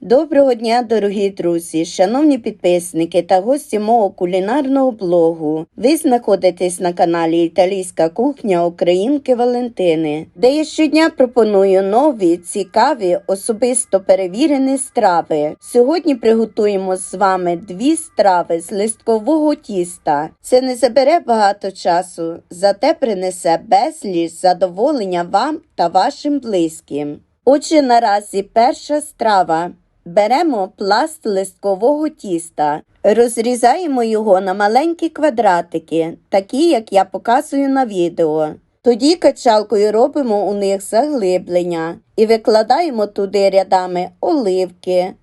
Доброго дня, дорогі друзі, шановні підписники та гості мого кулінарного блогу. Ви знаходитесь на каналі Італійська кухня Українки Валентини, де я щодня пропоную нові, цікаві, особисто перевірені страви. Сьогодні приготуємо з вами дві страви з листкового тіста. Це не забере багато часу, зате принесе безліч задоволення вам та вашим близьким. Отже, наразі перша страва. Беремо пласт листкового тіста, розрізаємо його на маленькі квадратики, такі, як я показую на відео. Тоді качалкою робимо у них заглиблення і викладаємо туди рядами оливки,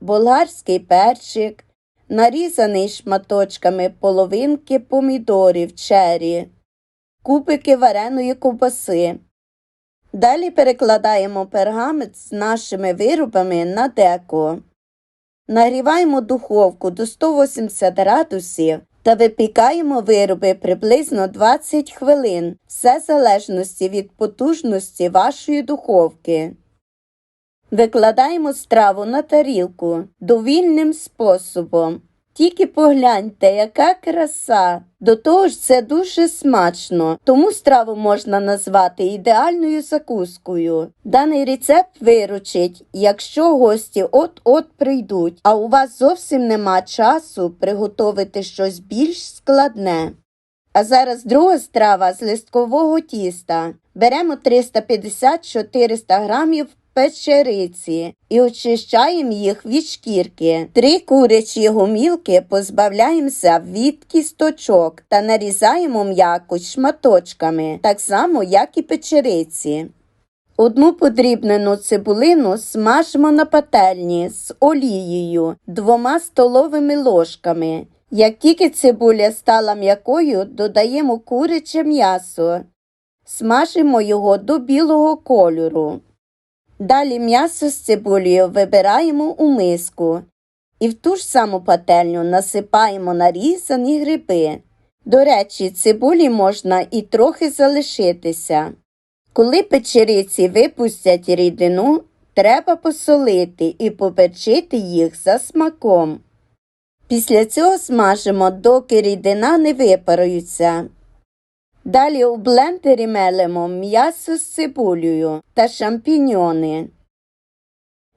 болгарський перчик, нарізаний шматочками половинки помідорів чері, кубики вареної ковбаси. Далі перекладаємо пергамент з нашими виробами на деко. Нагріваємо духовку до 180 градусів та випікаємо вироби приблизно 20 хвилин, все в залежності від потужності вашої духовки. Викладаємо страву на тарілку довільним способом. Тільки погляньте, яка краса. До того ж, це дуже смачно, тому страву можна назвати ідеальною закускою. Даний рецепт виручить, якщо гості от-от прийдуть, а у вас зовсім нема часу приготувати щось більш складне. А зараз друга страва з листкового тіста. Беремо 350-400 грамів печериці і очищаємо їх від шкірки. Три курячі гомілки позбавляємося від кісточок та нарізаємо м'яко шматочками, так само, як і печериці. Одну подрібнену цибулину смажимо на пательні з олією двома столовими ложками. Як тільки цибуля стала м'якою, додаємо куряче м'ясо, смажимо його до білого кольору. Далі м'ясо з цибулею вибираємо у миску і в ту ж саму пательню насипаємо нарізані гриби. До речі, цибулі можна і трохи залишитися. Коли печериці випустять рідину, треба посолити і поперчити їх за смаком. Після цього смажимо, доки рідина не випарується. Далі у блендері мелимо м'ясо з цибулею та шампіньони.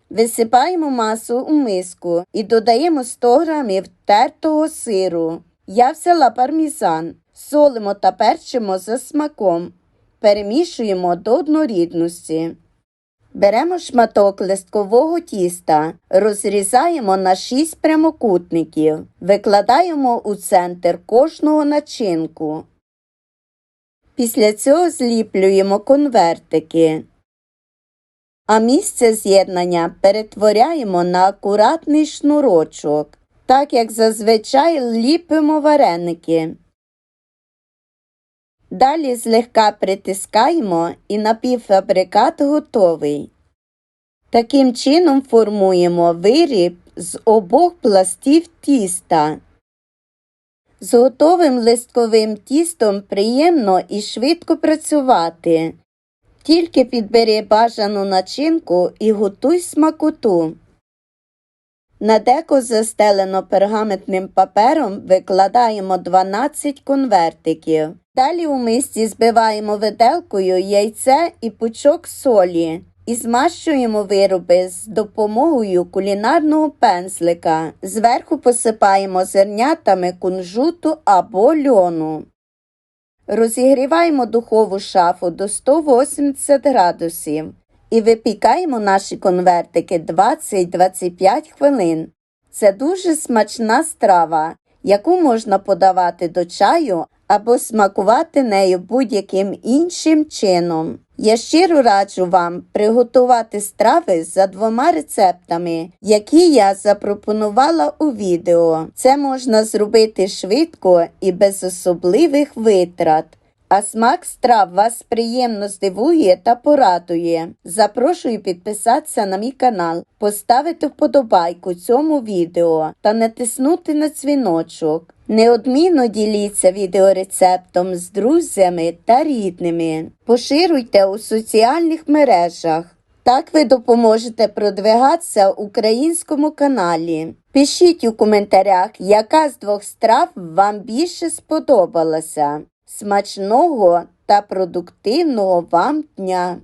Висипаємо масу у миску і додаємо 100 грамів тертого сиру. Я взяла пармізан, солимо та перчимо за смаком. Перемішуємо до однорідності. Беремо шматок листкового тіста, розрізаємо на 6 прямокутників, викладаємо у центр кожного начинку. Після цього зліплюємо конвертики. А місце з'єднання перетворяємо на акуратний шнурочок, так як зазвичай ліпимо вареники. Далі злегка притискаємо і напівфабрикат готовий. Таким чином формуємо виріб з обох пластів тіста. З готовим листковим тістом приємно і швидко працювати. Тільки підбери бажану начинку і готуй смакоту. На деко застелено пергаментним папером викладаємо 12 конвертиків. Далі у мисці збиваємо виделкою яйце і пучок солі і змащуємо вироби з допомогою кулінарного пензлика. Зверху посипаємо зернятами кунжуту або льону. Розігріваємо духову шафу до 180 градусів і випікаємо наші конвертики 20-25 хвилин. Це дуже смачна страва, яку можна подавати до чаю або смакувати нею будь-яким іншим чином. Я щиро раджу вам приготувати страви за двома рецептами, які я запропонувала у відео. Це можна зробити швидко і без особливих витрат. А смак страв вас приємно здивує та порадує. Запрошую підписатися на мій канал, поставити вподобайку цьому відео та натиснути на дзвіночок. Неодмінно діліться відеорецептом з друзями та рідними. Поширюйте у соціальних мережах. Так ви допоможете продвигатися українському каналі. Пишіть у коментарях, яка з двох страв вам більше сподобалася. Смачного та продуктивного вам дня!